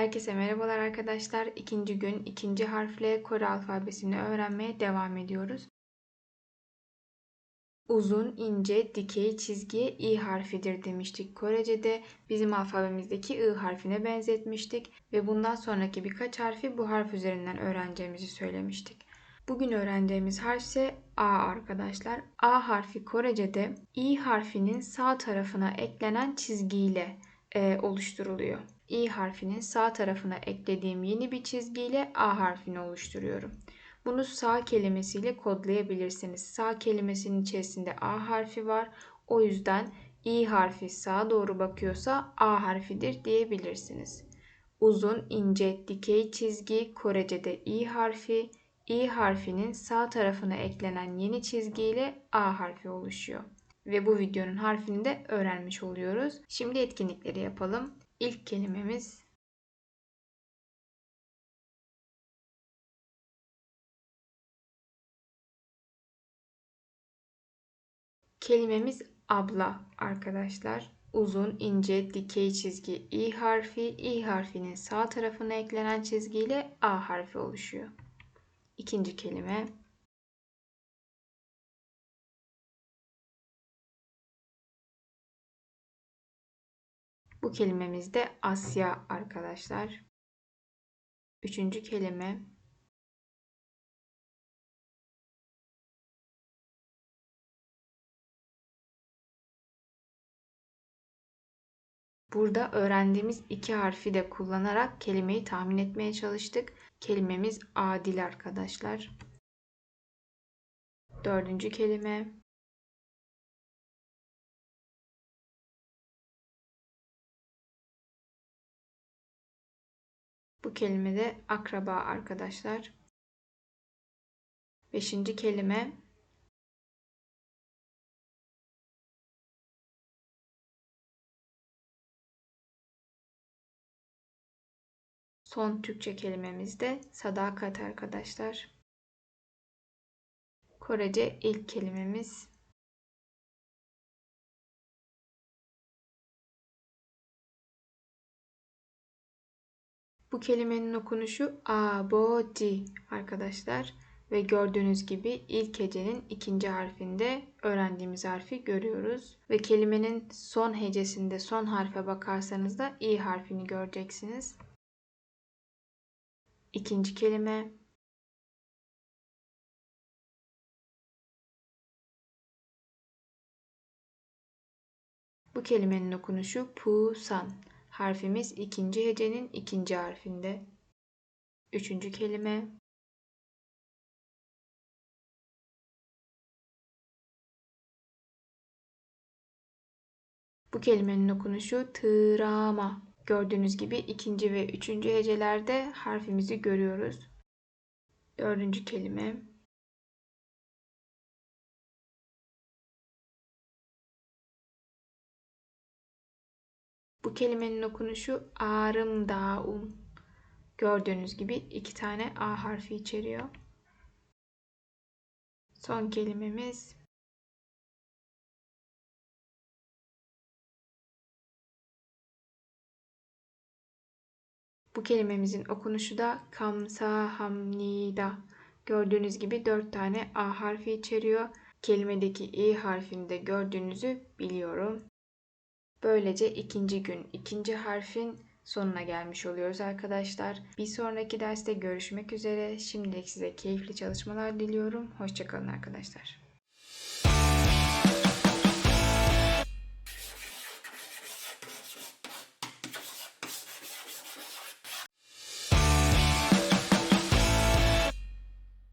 Herkese merhabalar arkadaşlar. İkinci gün ikinci harfle Kore alfabesini öğrenmeye devam ediyoruz. Uzun, ince, dikey çizgiye i harfidir demiştik Korece'de. Bizim alfabemizdeki i harfine benzetmiştik ve bundan sonraki birkaç harfi bu harf üzerinden öğreneceğimizi söylemiştik. Bugün öğreneceğimiz harf ise A arkadaşlar. A harfi Korece'de i harfinin sağ tarafına eklenen çizgiyle e, oluşturuluyor. İ harfinin sağ tarafına eklediğim yeni bir çizgiyle A harfini oluşturuyorum. Bunu sağ kelimesiyle kodlayabilirsiniz. Sağ kelimesinin içerisinde A harfi var. O yüzden i harfi sağa doğru bakıyorsa A harfidir diyebilirsiniz. Uzun, ince, dikey çizgi Korece'de i harfi, i harfinin sağ tarafına eklenen yeni çizgiyle A harfi oluşuyor. Ve bu videonun harfini de öğrenmiş oluyoruz. Şimdi etkinlikleri yapalım. İlk kelimemiz Kelimemiz abla arkadaşlar. Uzun, ince, dikey çizgi i harfi, i harfinin sağ tarafına eklenen çizgiyle a harfi oluşuyor. İkinci kelime Bu kelimemiz de Asya arkadaşlar. Üçüncü kelime Burada öğrendiğimiz iki harfi de kullanarak kelimeyi tahmin etmeye çalıştık. Kelimemiz adil arkadaşlar. Dördüncü kelime Bu kelime de akraba arkadaşlar. Beşinci kelime Son Türkçe kelimemiz de sadakat arkadaşlar. Korece ilk kelimemiz Bu kelimenin okunuşu abodi arkadaşlar. Ve gördüğünüz gibi ilk hecenin ikinci harfinde öğrendiğimiz harfi görüyoruz. Ve kelimenin son hecesinde son harfe bakarsanız da i harfini göreceksiniz. İkinci kelime Bu kelimenin okunuşu pusan. Harfimiz ikinci hecenin ikinci harfinde. Üçüncü kelime Bu kelimenin okunuşu tırama. Gördüğünüz gibi ikinci ve üçüncü hecelerde harfimizi görüyoruz. Dördüncü kelime. Bu kelimenin okunuşu arımdaun. Gördüğünüz gibi iki tane A harfi içeriyor. Son kelimemiz Bu kelimemizin okunuşu da kamsahamnida. Gördüğünüz gibi dört tane A harfi içeriyor. Kelimedeki i harfini de gördüğünüzü biliyorum. Böylece ikinci gün ikinci harfin sonuna gelmiş oluyoruz arkadaşlar. Bir sonraki derste görüşmek üzere. Şimdilik size keyifli çalışmalar diliyorum. Hoşçakalın arkadaşlar.